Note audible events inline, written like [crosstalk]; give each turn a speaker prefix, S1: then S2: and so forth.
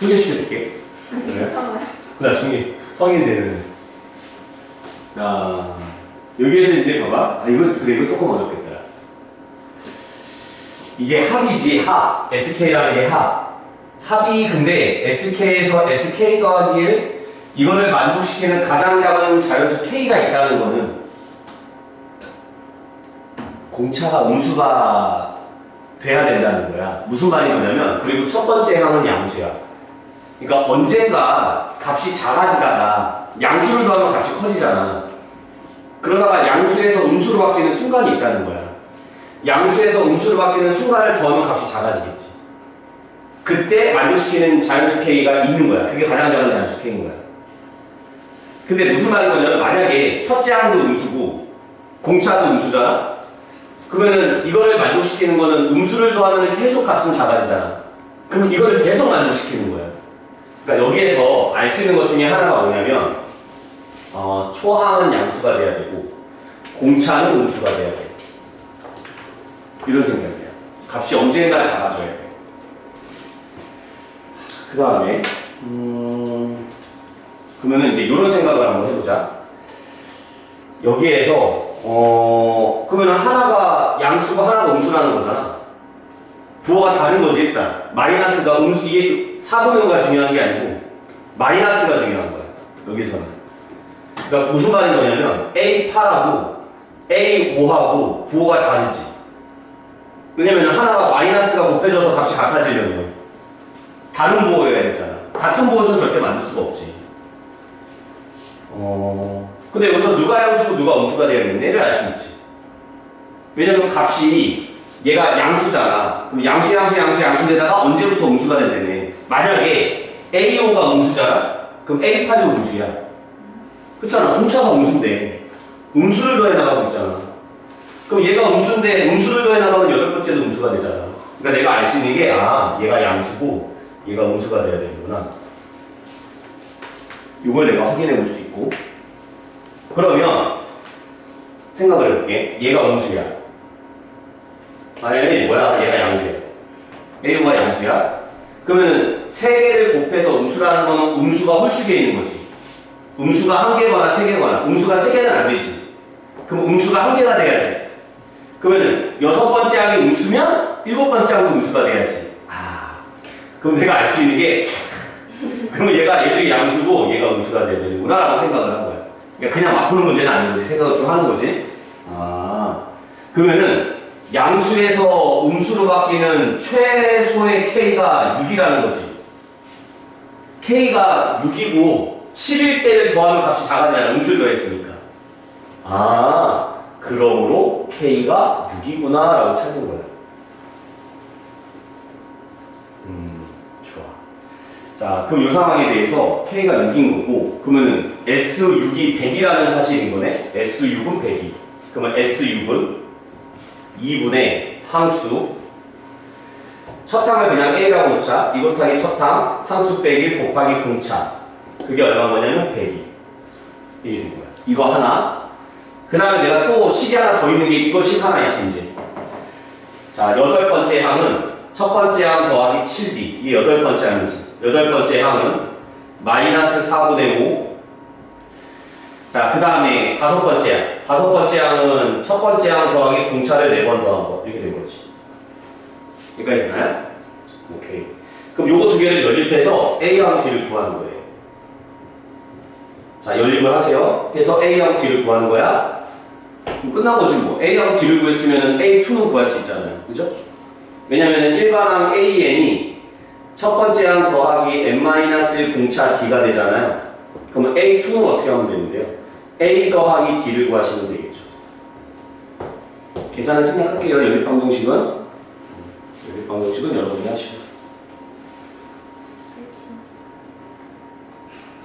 S1: 소개시켜줄게. 그래?
S2: 괜찮아요.
S1: 나중에 성인 되는. 아, 여기에서 이제 봐봐. 아, 이거, 그래, 이거 조금 어렵겠다. 이게 합이지, 합. SK라는 게 합. 합이 근데 SK에서 SK 더하기를 이거를 만족시키는 가장 작은 자연수 K가 있다는 거는 공차가 음수가 돼야 된다는 거야. 무슨 말이 뭐냐면, 그리고 첫 번째 항은 양수야. 그러니까 언젠가 값이 작아지다가 양수를 더하면 값이 커지잖아. 그러다가 양수에서 음수로 바뀌는 순간이 있다는 거야. 양수에서 음수로 바뀌는 순간을 더하면 값이 작아지겠지. 그때 만족시키는 자연수 K가 있는 거야. 그게 가장 작은 자연수 K인 거야. 근데 무슨 말인 거냐면 만약에 첫째 항도 음수고 공차도 음수잖아. 그러면은 이거를 만족시키는 거는 음수를 더하면 계속 값은 작아지잖아. 그럼 이거를 계속 만족시키는 거야. 그러니까 여기에서 알 수 있는 것 중에 하나가 뭐냐면 어, 초항은 양수가 돼야 되고 공차는 음수가 돼야 돼. 이런 생각이야. 값이 언젠가 작아져야 돼. 그 다음에 음, 그러면은 이제 이런 생각을 한번 해보자. 여기에서 어 그러면 하나가 양수가 하나가 음수라는 거잖아. 부호가 다른 거지 일단. 마이너스가 음수 이게 사분의가 중요한 게 아니고 마이너스가 중요한 거야 여기서는. 그러니까 무슨 말인 거냐면 A8하고 A5하고 부호가 다르지. 왜냐면 하나가 마이너스가 곱해져서 값이 같아지려면 다른 부호여야 되잖아. 같은 부호에서는 절대 만들 수가 없지. 어 근데 여기서 누가 양수고 누가 음수가 되어야겠네를 알 수 있지. 왜냐면 값이 얘가 양수잖아. 그럼 양수, 양수, 양수, 양수에다가 언제부터 음수가 된다며. 만약에 A5가 음수잖아? 그럼 A8이 음수야. 그렇잖아. 공차가 음수인데. 음수를 더해 나가고 있잖아. 그럼 얘가 음수인데 음수를 더해 나가면 여덟 번째도 음수가 되잖아. 그러니까 내가 알 수 있는 게, 아, 얘가 양수고, 얘가 음수가 돼야 되는구나. 이걸 내가 확인해 볼 수 있고. 그러면, 생각을 해볼게. 얘가 음수야. 만약에 뭐야? 얘가 양수야. A가 양수야? 그러면 세 개를 곱해서 음수라는 거는 음수가 홀수기에 있는 거지. 음수가 한 개거나 세 개거나 음수가 세 개는 안 되지. 그럼 음수가 한 개가 돼야지. 그러면 여섯 번째 항이 음수면 일곱 번째 항도 음수가 돼야지. 아, 그럼 내가 알 수 있는 게 [laughs] 그러면 얘가 얘들이 양수고 얘가 음수가 되는구나라고 생각을 한 거야. 그러니까 그냥 막 푸는 문제는 아닌 거지. 생각을 좀 하는 거지. 아, 그러면은 양수에서 음수로 바뀌는 최소의 K가 6이라는 거지. K가 6이고 11대를 더하면 값이 작아지잖아. 음수를 더했으니까. 아, 그러므로 K가 6이구나 라고 찾은 거야. 음, 좋아. 자, 그럼 이 상황에 대해서 K가 6인 거고, 그러면은 S6이 100이라는 사실인 거네? S6은 100이. 그러면 S6은 2분의 항수. 첫 항을 그냥 A라고 놓자. 이것 하기 첫항 항수 빼기 곱하기 공차. 그게 얼마 거냐면 100이. 이게 되는 거야. 이거 하나. 그 다음에 내가 또 식이 하나 더 있는 게 이것이 하나이지 이제. 자 여덟 번째 항은 첫 번째 항 더하기 7b 이게 여덟 번째 항이지. 여덟 번째 항은 마이너스 4분의 5 자, 그 다음에 다섯 번째 항. 다섯 번째 항은 첫 번째 항 더하기 공차를 네 번 더한 거. 이렇게 된 거지. 여기까지 되나요? 오케이. 그럼 요거 두 개를 연립해서 A항 D를 구하는 거예요. 자, 연립을 하세요. 해서 A항 D를 구하는 거야. 끝난 거지 뭐. A항 D를 구했으면 A2는 구할 수 있잖아요. 그죠? 왜냐면은 일반항 AN이 첫 번째 항 더하기 N-1 공차 D가 되잖아요. 그러면 A2는 어떻게 하면 되는데요? A 더하기 D를 구하시면 되겠죠. 계산을 생략할게요. 연립방정식은. 연립방정식은 여러분이 하시고.